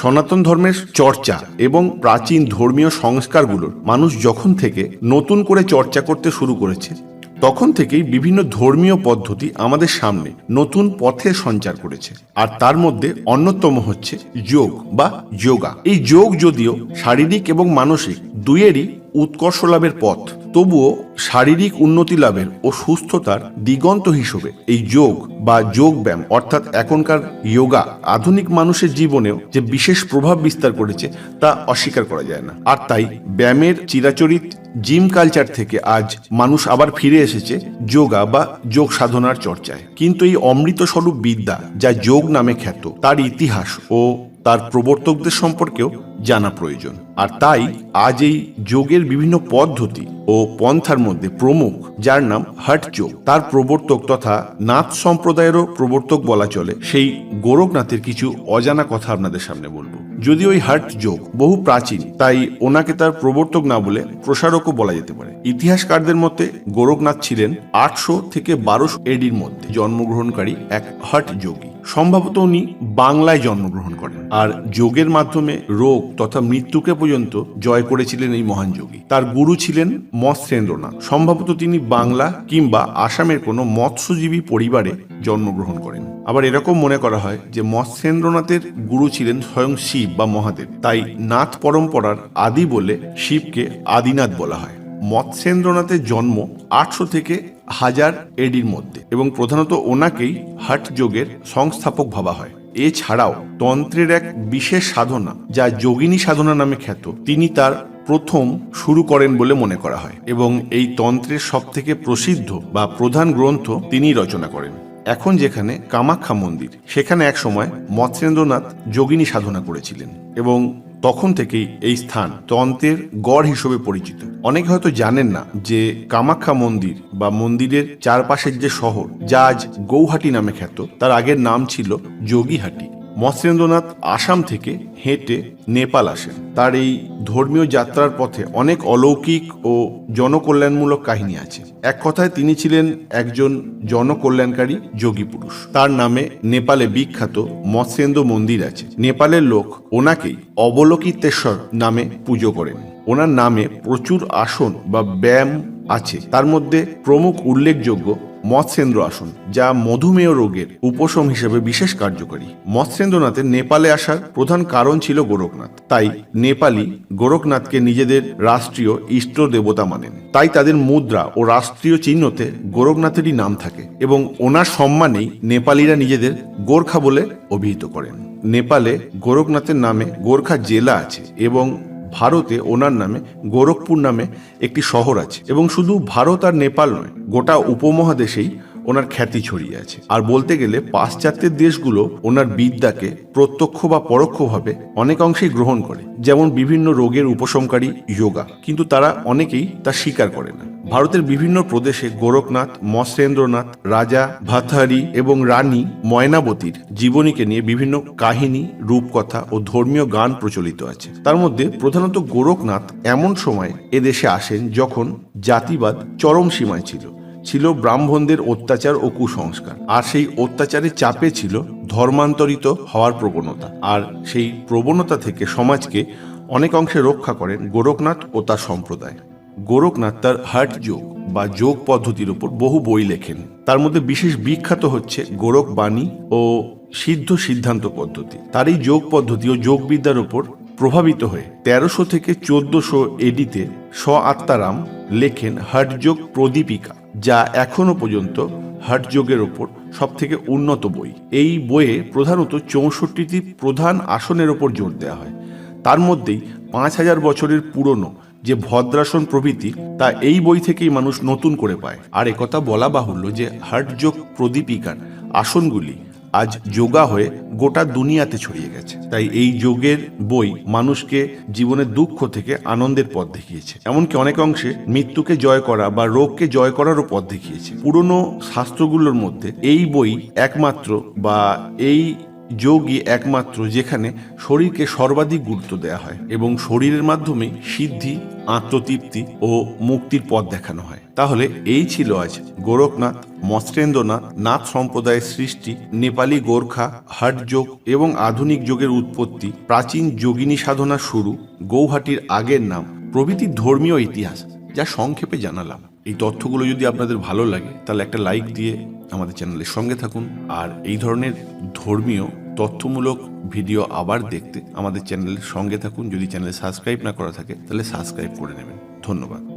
সনাতন ধর্মের চর্চা এবং প্রাচীন ধর্মীয় সংস্কারগুলোর মানুষ যখন থেকে নতুন করে চর্চা করতে শুরু করেছে, তখন থেকেই বিভিন্ন ধর্মীয় পদ্ধতি আমাদের সামনে নতুন পথে সঞ্চার করেছে। আর তার মধ্যে অন্যতম হচ্ছে যোগ বা যোগা। এই যোগ যদিও শারীরিক এবং মানসিক দুইয়েরই উৎকর্ষ লাভের পথ। তবুও শারীরিক উন্নতি লাভের ও সুস্থতার দিগন্ত হিসেবে এই যোগ বা যোগ ব্যায়াম অর্থাৎ এখনকার যোগা আধুনিক মানুষের জীবনেও যে বিশেষ প্রভাব বিস্তার করেছে তা অস্বীকার করা যায় না। আর তাই ব্যায়ামের চিরাচরিত জিম কালচার থেকে আজ মানুষ আবার ফিরে এসেছে যোগা বা যোগ সাধনার চর্চায়। কিন্তু এই অমৃত স্বরূপ বিদ্যা, যা যোগ নামে খ্যাত, তার ইতিহাস ও তার প্রবর্তকদের সম্পর্কেও জানা প্রয়োজন। আর তাই আজ এই যোগের বিভিন্ন পদ্ধতি ও পন্থার মধ্যে প্রমুখ, যার নাম হট যোগ। তার প্রবর্তক তথা নাথ সম্প্রদায়েরও প্রবর্তক বলা চলে, সেই গোরখনাথের কিছু অজানা কথা আপনাদের সামনে বলব। যদি ওই হট যোগ বহু প্রাচীন, তাই ওনাকে তার প্রবর্তক না বলে প্রসারকও বলা যেতে পারে। ইতিহাসকারদের মতে গোরখনাথ ছিলেন আটশো থেকে বারোশো এডির মধ্যে জন্মগ্রহণকারী এক হট যোগী। সম্ভবত উনি বাংলায় জন্মগ্রহণ করেন। আর যোগের মাধ্যমে রোগ তথা মৃত্যুকে পর্যন্ত জয় করেছিলেন এই মহান যোগী। তার গুরু ছিলেন মৎস্যেন্দ্রনাথ। সম্ভবত তিনি বাংলা কিংবা আসামের কোনো মৎস্যজীবী পরিবারে জন্মগ্রহণ করেন। আবার এরকম মনে করা হয় যে মৎস্যেন্দ্রনাথের গুরু ছিলেন স্বয়ং শিব বা মহাদেব। তাই নাথ পরম্পরার আদি বলে শিবকে আদিনাথ বলা হয়। মৎস্যেন্দ্রনাথের জন্ম আটশো থেকে হাজার এডির মধ্যে এবং প্রধানত ওনাকেই হাট যোগের সংস্থাপক ভাবা হয়। এছাড়াও তন্ত্রের এক বিশেষ সাধনা, যা যোগিনী সাধনা নামে খ্যাত, তিনি তার প্রথম শুরু করেন বলে মনে করা হয় এবং এই তন্ত্রের সব থেকে প্রসিদ্ধ বা প্রধান গ্রন্থ তিনি রচনা করেন। এখন যেখানে কামাখ্যা মন্দির, সেখানে এক সময় মৎস্যেন্দ্রনাথ যোগিনী সাধনা করেছিলেন এবং তখন থেকেই এই স্থান তন্ত্রের গড় হিসেবে পরিচিত। অনেকে হয়তো জানেন না যে কামাখ্যা মন্দির বা মন্দিরের চারপাশের যে শহর, যা আজ গৌহাটি নামে খ্যাত, তার আগের নাম ছিল যোগীহাটি। মৎস্যেন্দ্রনাথ আসাম থেকে হেঁটে নেপাল আসেন। তার এই ধর্মীয় যাত্রার পথে অনেক অলৌকিক ও জনকল্যাণমূলক কাহিনী আছে। এক কথায় তিনি ছিলেন একজন জনকল্যাণকারী যোগী পুরুষ। তার নামে নেপালে বিখ্যাত মৎস্যেন্দ্র মন্দির আছে। নেপালের লোক ওনাকেই অবলোকিতেশ্বর নামে পুজো করেন। ওনার নামে প্রচুর আসন বা ব্যায়াম আছে। তার মধ্যে প্রমুখ উল্লেখযোগ্য মৎস্যেন্দ্র আসন, যা মধুমেহ রোগের উপশম হিসেবে বিশেষ কার্যকরী। মৎস্যেন্দ্রনাথের নেপালে আসার প্রধান কারণ ছিল গোরখনাথ। তাই নেপালি গোরখনাথকে নিজেদের রাষ্ট্রীয় ইষ্ট দেবতা মানেন। তাই তাদের মুদ্রা ও রাষ্ট্রীয় চিহ্নতে গোরখনাথেরই নাম থাকে এবং ওনার সম্মানেই নেপালিরা নিজেদের গোর্খা বলে অভিহিত করেন। নেপালে গোরখনাথের নামে গোর্খা জেলা আছে এবং ভারতে ওনার নামে, গোরখপুর নামে একটি শহর আছে। এবং শুধু ভারত আর নেপাল নয়, গোটা উপমহাদেশেই ওনার খ্যাতি ছড়িয়ে আছে। আর বলতে গেলে পাশ্চাত্যের দেশগুলো ওনার বিদ্যাকে প্রত্যক্ষ বা পরোক্ষভাবে অনেক অংশেই গ্রহণ করে। যেমন বিভিন্ন রোগের উপশমকারী যোগা। কিন্তু তারা অনেকেই তা স্বীকার করে না। ভারতের বিভিন্ন প্রদেশে গোরখনাথ মৎস্যেন্দ্রনাথ রাজা, ভাথারি এবং রানী ময়নাবতীর জীবনীকে নিয়ে বিভিন্ন কাহিনী, রূপকথা ও ধর্মীয় গান প্রচলিত আছে। তার মধ্যে প্রধানত গোরখনাথ এমন সময় এদেশে আসেন যখন জাতিবাদ চরম সীমায় ছিল। ছিল ব্রাহ্মণদের অত্যাচার ও কুসংস্কার। আর সেই অত্যাচারের চাপে ছিল ধর্মান্তরিত হওয়ার প্রবণতা। আর সেই প্রবণতা থেকে সমাজকে অনেক অংশে রক্ষা করেন গোরখনাথ ও তার সম্প্রদায়। গোরখনাথ তার হাট যোগ বা যোগ পদ্ধতির উপর বহু বই লেখেন। তার মধ্যে বিশেষ বিখ্যাত হচ্ছে গোরখ বাণী ও সিদ্ধ সিদ্ধান্ত পদ্ধতি। তার এই যোগ পদ্ধতি ও যোগবিদ্যার উপর প্রভাবিত হয়ে তেরোশো থেকে চোদ্দশো এডিতে স আত্মারাম লেখেন হটযোগ প্রদীপিকা, যা এখনও পর্যন্ত হটযোগের ওপর সব থেকে উন্নত বই। এই বইয়ে প্রধানত চৌষট্টিটি প্রধান আসনের ওপর জোর দেওয়া হয়। তার মধ্যেই পাঁচ হাজার বছরের পুরনো যে ভদ্রাসন প্রভৃতি তা এই বই থেকেই মানুষ নতুন করে পায়। আর একথা বলা বাহুল্য যে হটযোগ প্রদীপিকার আসনগুলি আজ যোগা হয়ে গোটা দুনিয়াতে ছড়িয়ে গেছে। তাই এই যোগের বই মানুষকে জীবনের দুঃখ থেকে আনন্দের পথ দেখিয়েছে। এমনকি অনেক অংশে মৃত্যুকে জয় করা বা রোগকে জয় করারও পথ দেখিয়েছে। পুরনো শাস্ত্রগুলোর মধ্যে এই বই একমাত্র বা এই যোগই একমাত্র যেখানে শরীরকে সর্বাধিক গুরুত্ব দেওয়া হয় এবং শরীরের মাধ্যমে সিদ্ধি, আত্মতৃপ্তি ও মুক্তির পথ দেখানো হয়। তাহলে এই ছিল আজ গোরখনাথ মৎস্যেন্দ্রনাথ নাথ সম্প্রদায়ের সৃষ্টি, নেপালি গোর্খা, হট যোগ এবং আধুনিক যোগের উৎপত্তি, প্রাচীন যোগিনী সাধনা শুরু, গৌহাটির আগের নাম, প্রভৃতি ধর্মীয় ইতিহাস, যা সংক্ষেপে জানালাম। এই তথ্যগুলো যদি আপনাদের ভালো লাগে, তাহলে একটা লাইক দিয়ে আমাদের চ্যানেলের সঙ্গে থাকুন। আর এই ধরনের ধর্মীয়, তথ্যমূলক ভিডিও আবার দেখতে আমাদের চ্যানেলের সঙ্গে থাকুন। যদি চ্যানেলে সাবস্ক্রাইব না করা থাকে, তাহলে সাবস্ক্রাইব করে নেবেন। ধন্যবাদ।